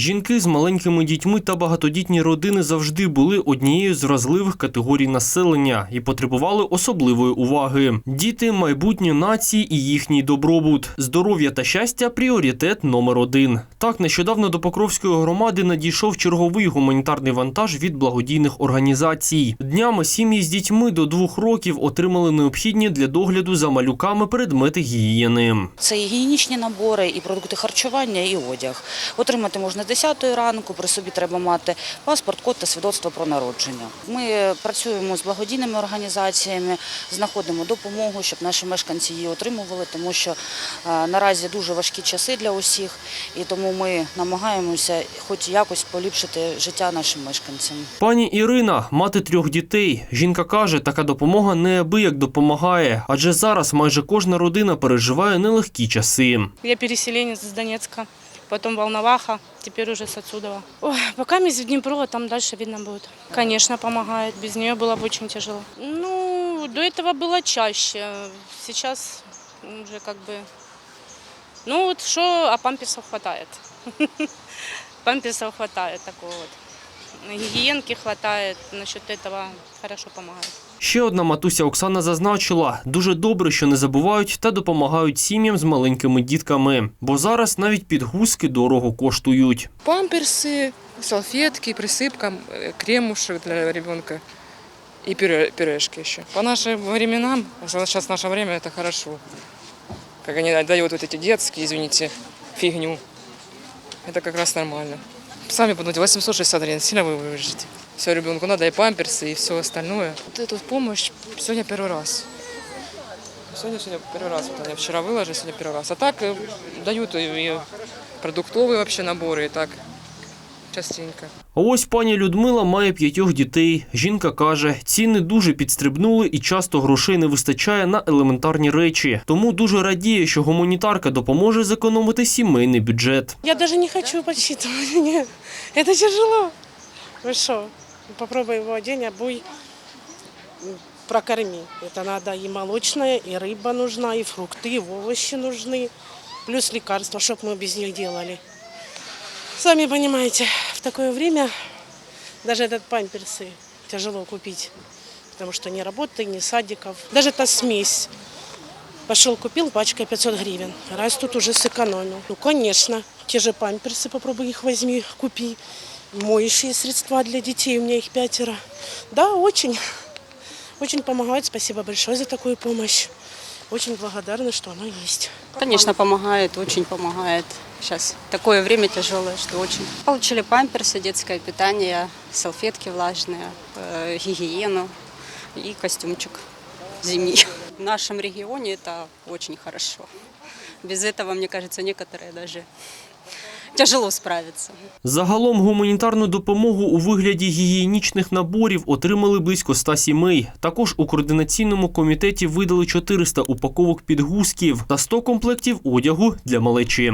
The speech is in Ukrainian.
Жінки з маленькими дітьми та багатодітні родини завжди були однією з вразливих категорій населення і потребували особливої уваги. Діти майбутнє нації і їхній добробут. Здоров'я та щастя пріоритет номер один. Так нещодавно до Покровської громади надійшов черговий гуманітарний вантаж від благодійних організацій. Днями сім'ї з дітьми до двох років отримали необхідні для догляду за малюками предмети гігієни. Це гігієнічні набори, і продукти харчування, і одяг. Отримати можна 10 ранку, при собі треба мати паспорт, код та свідоцтво про народження. Ми працюємо з благодійними організаціями, знаходимо допомогу, щоб наші мешканці її отримували, тому що е, наразі дуже важкі часи для усіх, і тому ми намагаємося хоч якось поліпшити життя нашим мешканцям. Пані Ірина, мати трьох дітей. Жінка каже, така допомога неабияк допомагає, адже зараз майже кожна родина переживає нелегкі часи. Я переселенец из Донецка, потом Волноваха, теперь уже с отсюда. Ой, пока мы в Днепро, а там дальше видно будет. Конечно, помогает. Без нее было бы очень тяжело. Ну, до этого было чаще. Сейчас уже как бы... Ну, вот что, а памперсов хватает. Памперсов хватает такого вот. Гигиенки хватает. Насчет этого хорошо помогает. Ще одна матуся Оксана зазначила, дуже добре, що не забувають та допомагають сім'ям з маленькими дітками, бо зараз навіть підгузки дорого коштують. Памперсы, салфетки, присыпка, э, кремушек для ребенка и пюре, пюрешки еще. По нашим временам, сейчас наше время, это хорошо. Как они отдают вот эти детские, извините, фигню. Это как раз нормально. Сами подумайте, 860 гривен, сильно вы выжите. Все, ребенку надо и памперсы, и все остальное. Вот эту помощь сегодня первый раз. Сегодня, сегодня первый раз. Вот я вчера выложила, сегодня первый раз. А так э, дают и, и продуктовые вообще наборы, и так частенько. А ось пані Людмила має п'ятьох дітей. Жінка каже, ціни дуже підстрибнули і часто грошей не вистачає на елементарні речі. Тому дуже радіє, що гуманітарка допоможе зекономити сімейний бюджет. Я даже не хочу подсчитывать. Нет, это тяжело. Вы что, попробуй его день, обуй, м, прокорми. Это надо и молочное, и рыба нужна, и фрукты, и овощи нужны. Плюс лекарства, чтобы мы без них делали. Сами понимаете, в такое время даже этот памперсы тяжело купить. Потому что ни работы, ни садиков. Даже эта смесь. Пошел купил, пачка 500 гривен. Раз тут уже сэкономил. Ну, конечно, те же памперсы, попробуй их возьми, купи. Моющие средства для детей, у меня их пятеро. Да, очень, очень помогает. Спасибо большое за такую помощь. Очень благодарна, что оно есть. Конечно, помогает, очень помогает. Сейчас такое время тяжелое, что очень. Получили памперсы, детское питание, салфетки влажные, э, гигиену и костюмчик зимний. В нашем регионе это очень хорошо. Без этого, мне кажется, некоторые даже тяжело справиться. Загалом гуманітарну допомогу у вигляді гігієнічних наборів отримали близько 100 сімей. Також у координаційному комітеті видали 400 упаковок підгузків та 100 комплектів одягу для малечі.